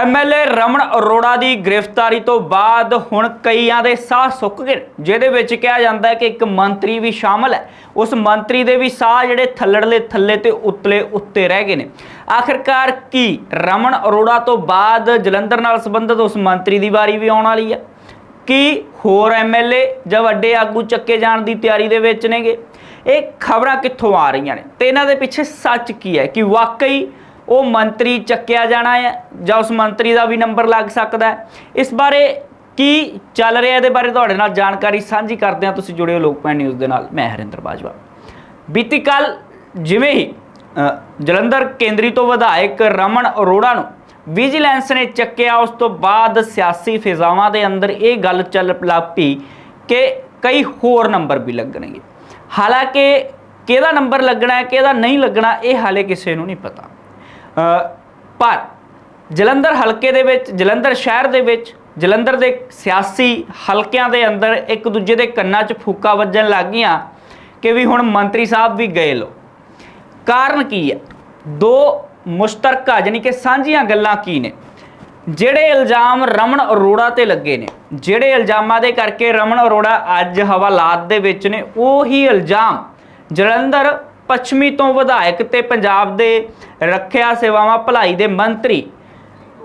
MLA Raman Arora ਦੀ ਗ੍ਰਿਫਤਾਰੀ ਤੋਂ ਬਾਅਦ ਹੁਣ ਕਈਆਂ ਦੇ ਸਾਹ ਸੁੱਕ ਗਏ ਨੇ, ਜਿਹਦੇ ਵਿੱਚ ਕਿਹਾ ਜਾਂਦਾ ਹੈ ਕਿ ਇੱਕ ਮੰਤਰੀ ਵੀ ਸ਼ਾਮਲ ਹੈ। ਉਸ ਮੰਤਰੀ ਦੇ ਵੀ ਸਾਹ ਜਿਹੜੇ ਥੱਲੜਲੇ ਥੱਲੇ ਤੇ ਉਤਲੇ ਉੱਤੇ ਰਹਿ ਗਏ ਨੇ। ਆਖਿਰਕਾਰ ਕੀ ਰਮਨ ਅਰੋੜਾ ਤੋਂ ਬਾਅਦ ਜਲੰਧਰ ਨਾਲ ਸੰਬੰਧਿਤ ਉਸ ਮੰਤਰੀ ਦੀ ਵਾਰੀ ਵੀ ਆਉਣ ਵਾਲੀ ਹੈ? ਕੀ ਹੋਰ ਐਮਐਲਏ ਜਾਂ ਵੱਡੇ ਆਗੂ ਚੱਕੇ ਜਾਣ ਦੀ ਤਿਆਰੀ ਦੇ ਵਿੱਚ ਨੇਗੇ? ਇਹ ਖਬਰਾਂ ਕਿੱਥੋਂ ਆ ਰਹੀਆਂ ਨੇ? ਤੇ ਇਹਨਾਂ ਦੇ ਪਿੱਛੇ ਸੱਚ ਕੀ ਹੈ ਕਿ ਵਾਕਈ ਉਹ ਮੰਤਰੀ ਚੱਕਿਆ ਜਾਣਾ ਹੈ ਜਾਂ ਉਸ ਮੰਤਰੀ ਦਾ ਵੀ ਨੰਬਰ ਲੱਗ ਸਕਦਾ ਹੈ। ਇਸ ਬਾਰੇ ਕੀ ਚੱਲ ਰਿਹਾ ਇਹਦੇ ਬਾਰੇ ਤੁਹਾਡੇ ਨਾਲ ਜਾਣਕਾਰੀ ਸਾਂਝੀ ਕਰਦੇ ਹਾਂ। ਤੁਸੀਂ ਜੁੜੇ ਹੋ ਲੋਕਪਾਲ ਨਿਊਜ਼ ਦੇ ਨਾਲ। ਮੈਂ ਹਰਿੰਦਰ ਬਾਜਵਾ। ਬੀਤੀ ਕੱਲ ਜਿਵੇਂ ਹੀ ਜਲੰਧਰ ਕੇਂਦਰੀ ਤੋਂ ਵਿਧਾਇਕ ਰਮਨ ਅਰੋੜਾ ਨੂੰ ਵਿਜੀਲੈਂਸ ਨੇ ਚੱਕਿਆ, ਉਸ ਤੋਂ ਬਾਅਦ ਸਿਆਸੀ ਫਿਜ਼ਾਵਾਂ ਦੇ ਅੰਦਰ ਇਹ ਗੱਲ ਚੱਲ ਲੱਗ ਪਈ ਕਿ ਕਈ ਹੋਰ ਨੰਬਰ ਵੀ ਲੱਗਣਗੇ। ਹਾਲਾਂਕਿ ਕਿਹਦਾ ਨੰਬਰ ਲੱਗਣਾ ਹੈ, ਕਿਹਦਾ ਨਹੀਂ ਲੱਗਣਾ, ਇਹ ਹਾਲੇ ਕਿਸੇ ਨੂੰ ਨਹੀਂ ਪਤਾ। ਪਰ ਜਲੰਧਰ ਹਲਕੇ ਦੇ ਵਿੱਚ, ਜਲੰਧਰ ਸ਼ਹਿਰ ਦੇ ਵਿੱਚ, ਜਲੰਧਰ ਦੇ ਸਿਆਸੀ ਹਲਕਿਆਂ ਦੇ ਅੰਦਰ ਇੱਕ ਦੂਜੇ ਦੇ ਕੰਨਾਂ 'ਚ ਫੂਕਾ ਵੱਜਣ ਲੱਗ ਗਈਆਂ ਕਿ ਵੀ ਹੁਣ ਮੰਤਰੀ ਸਾਹਿਬ ਵੀ ਗਏ ਲੋ। ਕਾਰਨ ਕੀ ਹੈ? ਦੋ ਮੁਸ਼ਤਰਕਾ ਯਾਨੀ ਕਿ ਸਾਂਝੀਆਂ ਗੱਲਾਂ ਕੀ ਨੇ? ਜਿਹੜੇ ਇਲਜ਼ਾਮ ਰਮਨ ਅਰੋੜਾ ਤੇ ਲੱਗੇ ਨੇ, ਜਿਹੜੇ ਇਲਜ਼ਾਮਾਂ ਦੇ ਕਰਕੇ ਰਮਨ ਅਰੋੜਾ ਅੱਜ ਹਵਾਲਾਤ ਦੇ ਵਿੱਚ ਨੇ, ਉਹੀ ਇਲਜ਼ਾਮ ਜਲੰਧਰ ਪੱਛਮੀ ਤੋਂ ਵਿਧਾਇਕ ਤੇ ਪੰਜਾਬ ਦੇ ਰੱਖਿਆ ਸੇਵਾਵਾਂ ਭਲਾਈ ਦੇ ਮੰਤਰੀ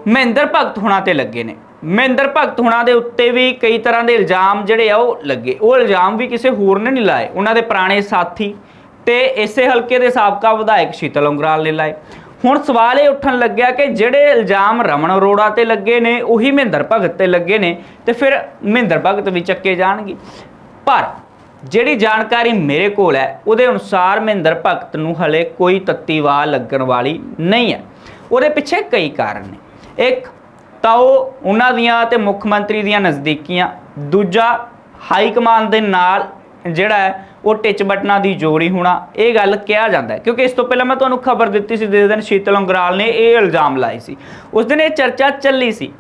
ਮਹਿੰਦਰ ਭਗਤ ਹੁਣਾਂ ਤੇ ਲੱਗੇ ਨੇ। ਮਹਿੰਦਰ ਭਗਤ ਹੁਣਾਂ ਦੇ ਉੱਤੇ ਵੀ ਕਈ ਤਰ੍ਹਾਂ ਦੇ ਇਲਜ਼ਾਮ ਜਿਹੜੇ ਆ ਉਹ ਲੱਗੇ। ਉਹ ਇਲਜ਼ਾਮ ਵੀ ਕਿਸੇ ਹੋਰ ਨੇ ਨਹੀਂ ਲਾਏ। ਉਹਨਾਂ ਦੇ ਪੁਰਾਣੇ ਸਾਥੀ ਤੇ ਇਸੇ ਹਲਕੇ ਦੇ ਸਾਬਕਾ ਵਿਧਾਇਕ ਸ਼ੀਤਲ ਉਂਗਰਾਲ ਨੇ ਲਾਏ। ਹੁਣ ਸਵਾਲ ਇਹ ਉੱਠਣ ਲੱਗਿਆ ਕਿ ਜਿਹੜੇ ਇਲਜ਼ਾਮ ਰਮਨ ਅਰੋੜਾ ਤੇ ਲੱਗੇ ਨੇ, ਉਹੀ ਮਹਿੰਦਰ ਭਗਤ ਤੇ ਲੱਗੇ ਨੇ ਤੇ ਫਿਰ ਮਹਿੰਦਰ ਭਗਤ ਵੀ ਚੱਕੇ ਜਾਣਗੇ। ਪਰ ਜਿਹੜੀ ਜਾਣਕਾਰੀ ਮੇਰੇ ਕੋਲ ਹੈ, ਉਹਦੇ ਅਨੁਸਾਰ ਮਹਿੰਦਰ ਭਗਤ ਨੂੰ ਹਲੇ ਕੋਈ ਤੱਤੀਵਾਲ ਲੱਗਣ ਵਾਲੀ ਨਹੀਂ ਹੈ। ਉਹਦੇ ਪਿੱਛੇ ਕਈ ਕਾਰਨ ਨੇ। ਇੱਕ, ਤਾਂ ਉਹ ਉਹਨਾਂ ਦੀਆਂ ਤੇ ਮੁੱਖ ਮੰਤਰੀ ਦੀਆਂ ਨਜ਼ਦੀਕੀਆਂ, ਦੂਜਾ, ਹਾਈ ਕਮਾਂਡ ਦੇ ਨਾਲ ਜਿਹੜਾ ਹੈ, ਉਹ ਟਿਚ ਬਟਨਾਂ ਦੀ ਜੋੜੀ ਹੋਣਾ, ਇਹ ਗੱਲ ਕਿਹਾ ਜਾਂਦਾ ਕਿਉਂਕਿ ਇਸ ਤੋਂ ਪਹਿਲਾਂ ਮੈਂ ਤੁਹਾਨੂੰ ਖਬਰ ਦਿੱਤੀ ਸੀ ਜਿਸ ਦਿਨ ਸ਼ੀਤਲ ਅੰਗਰਾਲ ਨੇ ਇਹ ਇਲਜ਼ਾਮ ਲਾਏ ਸੀ। ਉਸ ਦਿਨ ਇਹ ਚਰਚਾ ਚੱਲੀ ਸੀ।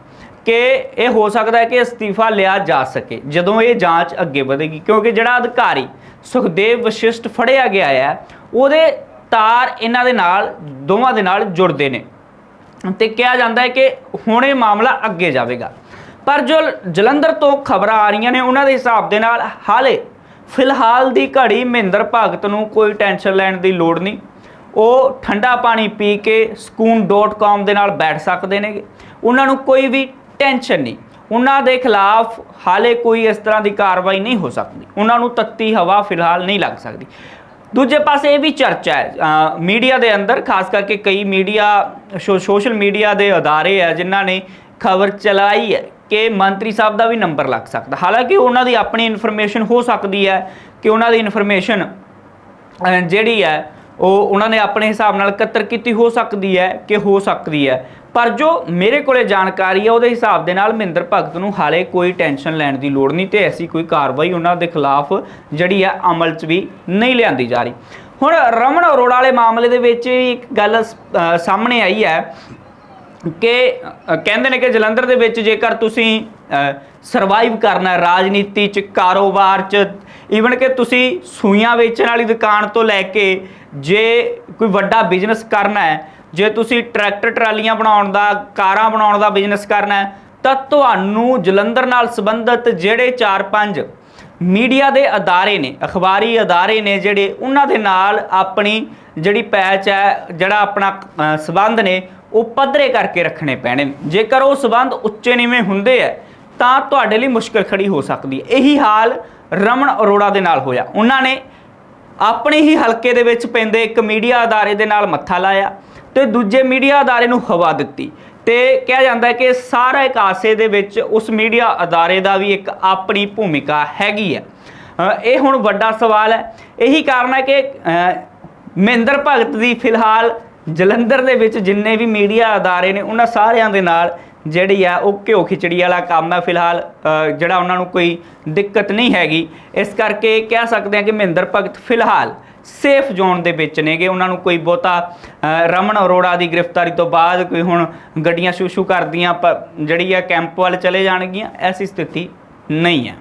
ਕਿ ਇਹ ਹੋ ਸਕਦਾ ਹੈ ਕਿ ਅਸਤੀਫਾ ਲਿਆ ਜਾ ਸਕੇ, ਜਦੋਂ ਇਹ ਜਾਂਚ ਅੱਗੇ ਵਧੇਗੀ। ਕਿਉਂਕਿ ਜਿਹੜਾ ਅਧਿਕਾਰੀ ਸੁਖਦੇਵ ਵਸ਼ਿਸ਼ਟ ਫੜਿਆ ਗਿਆ ਹੈ, ਉਹਦੇ ਤਾਰ ਇਹਨਾਂ ਦੇ ਨਾਲ, ਦੋਵਾਂ ਦੇ ਨਾਲ ਜੁੜਦੇ ਨੇ। ਤੇ ਕਿਹਾ ਜਾਂਦਾ ਹੈ ਕਿ ਹੁਣ ਇਹ ਮਾਮਲਾ ਅੱਗੇ ਜਾਵੇਗਾ। ਪਰ ਜੋ ਜਲੰਧਰ ਤੋਂ ਖਬਰਾਂ ਆ ਰਹੀਆਂ ਨੇ, ਉਹਨਾਂ ਦੇ ਹਿਸਾਬ ਦੇ ਨਾਲ ਹਾਲੇ ਫਿਲਹਾਲ ਦੀ ਘੜੀ ਮਹਿੰਦਰ ਭਗਤ ਨੂੰ ਕੋਈ ਟੈਨਸ਼ਨ ਲੈਣ ਦੀ ਲੋੜ ਨਹੀਂ। ਉਹ ਠੰਡਾ ਪਾਣੀ ਪੀ ਕੇ ਸਕੂਨ.com ਦੇ ਨਾਲ ਬੈਠ ਸਕਦੇ ਨੇਗੇ। ਉਹਨਾਂ ਨੂੰ ਕੋਈ ਵੀ ਟੈਨਸ਼ਨ ਨਹੀਂ। ਉਹਨਾਂ ਦੇ ਖਿਲਾਫ ਹਾਲੇ ਕੋਈ ਇਸ ਤਰ੍ਹਾਂ ਦੀ ਕਾਰਵਾਈ ਨਹੀਂ ਹੋ ਸਕਦੀ। ਉਹਨਾਂ ਨੂੰ ਤੱਤੀ ਹਵਾ ਫਿਲਹਾਲ ਨਹੀਂ ਲੱਗ ਸਕਦੀ। ਦੂਜੇ ਪਾਸੇ ਇਹ ਵੀ ਚਰਚਾ ਹੈ ਮੀਡੀਆ ਦੇ ਅੰਦਰ, ਖਾਸ ਕਰਕੇ ਕਈ ਮੀਡੀਆ, ਸੋ- ਸੋਸ਼ਲ ਮੀਡੀਆ ਦੇ ਅਦਾਰੇ ਆ, ਜਿਨ੍ਹਾਂ ਨੇ ਖਬਰ ਚਲਾਈ ਹੈ ਕਿ ਮੰਤਰੀ ਸਾਹਿਬ ਦਾ ਵੀ ਨੰਬਰ ਲੱਗ ਸਕਦਾ। ਹਾਲਾਂਕਿ ਉਹਨਾਂ ਦੀ ਆਪਣੀ ਇਨਫੋਰਮੇਸ਼ਨ ਹੋ ਸਕਦੀ ਹੈ ਕਿ ਉਹਨਾਂ ਦੀ ਇਨਫੋਰਮੇਸ਼ਨ ਜਿਹੜੀ ਹੈ ਉਹ ਉਹਨਾਂ ਨੇ ਆਪਣੇ ਹਿਸਾਬ ਨਾਲ ਇਕੱਤਰ ਕੀਤੀ, ਹੋ ਸਕਦੀ ਹੈ ਕਿ ਹੋ ਸਕਦੀ ਹੈ। ਪਰ ਜੋ ਮੇਰੇ ਕੋਲੇ ਜਾਣਕਾਰੀ ਹੈ, ਉਹਦੇ ਹਿਸਾਬ ਦੇ ਨਾਲ ਮਹਿੰਦਰ ਭਗਤ ਨੂੰ ਹਾਲੇ ਕੋਈ ਟੈਨਸ਼ਨ ਲੈਣ ਦੀ ਲੋੜ ਨਹੀਂ ਤੇ ਐਸੀ ਕੋਈ ਕਾਰਵਾਈ ਉਹਨਾਂ ਦੇ ਖਿਲਾਫ ਜਿਹੜੀ ਹੈ ਅਮਲ 'ਚ ਵੀ ਨਹੀਂ ਲਿਆਂਦੀ ਜਾ ਰਹੀ। ਹੁਣ ਰਮਨ ਅਰੋੜਾ ਵਾਲੇ ਮਾਮਲੇ ਦੇ ਵਿੱਚ ਇੱਕ ਗੱਲ ਸਾਹਮਣੇ ਆਈ ਹੈ ਕਿ ਕਹਿੰਦੇ ਨੇ ਕਿ ਜਲੰਧਰ ਦੇ ਵਿੱਚ ਜੇਕਰ ਤੁਸੀਂ ਸਰਵਾਈਵ ਕਰਨਾ ਰਾਜਨੀਤੀ ਚ, ਕਾਰੋਬਾਰ ਚ ਈਵਨ ਕਿ ਤੁਸੀਂ ਸੂਈਆਂ ਵੇਚਣ ਵਾਲੀ ਦੁਕਾਨ ਤੋਂ ਲੈ ਕੇ ਜੇ ਕੋਈ ਵੱਡਾ ਬਿਜ਼ਨਸ ਕਰਨਾ ਹੈ ਜੇ ਤੁਸੀਂ ਟਰੈਕਟਰ ਟਰਾਲੀਆਂ ਬਣਾਉਣ ਦਾ ਕਾਰਾਂ ਬਣਾਉਣ ਦਾ ਬਿਜ਼ਨਸ ਕਰਨਾ ਹੈ ਤਾਂ ਤੁਹਾਨੂੰ ਜਲੰਧਰ ਨਾਲ ਸੰਬੰਧਿਤ ਜਿਹੜੇ 4-5 ਮੀਡੀਆ ਦੇ ਅਦਾਰੇ ਨੇ ਅਖਬਾਰੀ ਅਦਾਰੇ ਨੇ ਜਿਹੜੇ ਉਹਨਾਂ ਦੇ ਨਾਲ ਆਪਣੀ ਜਿਹੜੀ ਪੈਚ ਹੈ ਜਿਹੜਾ ਆਪਣਾ ਅ, ਸਬੰਧ ਨੇ ਉਹ ਪੱਧਰੇ ਕਰਕੇ ਰੱਖਣੇ ਪੈਣੇ ਨੇ। ਜੇਕਰ ਉਹ ਸਬੰਧ ਉੱਚੇ ਨੀਵੇਂ ਹੁੰਦੇ ਆ ਤਾਂ ਤੁਹਾਡੇ ਲਈ ਮੁਸ਼ਕਲ ਖੜੀ ਹੋ ਸਕਦੀ ਹੈ। ਇਹੀ ਹਾਲ ਰਮਨ ਅਰੋੜਾ ਦੇ ਨਾਲ ਹੋਇਆ। ਉਹਨਾਂ ਨੇ ਆਪਣੇ ਹੀ ਹਲਕੇ ਦੇ ਵਿੱਚ ਪੈਂਦੇ ਇੱਕ ਮੀਡੀਆ ਅਦਾਰੇ ਦੇ ਨਾਲ ਮੱਥਾ ਲਾਇਆ ਤੇ ਦੂਜੇ ਮੀਡੀਆ ਅਦਾਰੇ ਨੂੰ ਹਵਾ ਦਿੱਤੀ ਤੇ ਕਿਹਾ ਜਾਂਦਾ ਹੈ ਕਿ ਸਾਰੇ ਕਾਸੇ ਦੇ ਵਿੱਚ ਉਸ ਮੀਡੀਆ ਅਦਾਰੇ ਦਾ ਵੀ ਇੱਕ ਆਪਣੀ ਭੂਮਿਕਾ ਹੈਗੀ ਹੈ। ਇਹ ਹੁਣ ਵੱਡਾ ਸਵਾਲ ਹੈ। ਇਹੀ ਕਾਰਨ ਹੈ ਕਿ ਮਹਿੰਦਰ ਭਗਤ ਦੀ ਫਿਲਹਾਲ ਜਲੰਧਰ ਦੇ ਵਿੱਚ ਜਿੰਨੇ ਵੀ ਮੀਡੀਆ ਅਦਾਰੇ ਨੇ, ਉਹਨਾਂ ਸਾਰਿਆਂ ਦੇ ਨਾਲ ਜਿਹੜੀ ਆ ਉਹ ਘਿਓ ਖਿਚੜੀ ਵਾਲਾ ਕੰਮ ਹੈ ਫਿਲਹਾਲ ਜਿਹੜਾ ਉਹਨਾਂ ਨੂੰ ਕੋਈ ਦਿੱਕਤ ਨਹੀਂ ਹੈਗੀ। ਇਸ ਕਰਕੇ ਕਹਿ ਸਕਦੇ ਹਾਂ ਕਿ ਮਹਿੰਦਰ ਭਗਤ ਫਿਲਹਾਲ ਸੇਫ ਜ਼ੋਨ ਦੇ ਵਿੱਚ ਨੇਗੇ। ਉਹਨਾਂ ਨੂੰ ਕੋਈ ਬਹੁਤਾ ਰਮਨ ਅਰੋੜਾ ਦੀ ਗ੍ਰਿਫਤਾਰੀ ਤੋਂ ਬਾਅਦ ਕੋਈ ਹੁਣ ਗੱਡੀਆਂ ਸ਼ੂ ਸ਼ੂ ਕਰਦੀਆਂ ਪ- ਜਿਹੜੀ ਆ ਕੈਂਪ ਵੱਲ ਚਲੇ ਜਾਣਗੀਆਂ, ਐਸੀ ਸਥਿਤੀ ਨਹੀਂ ਹੈ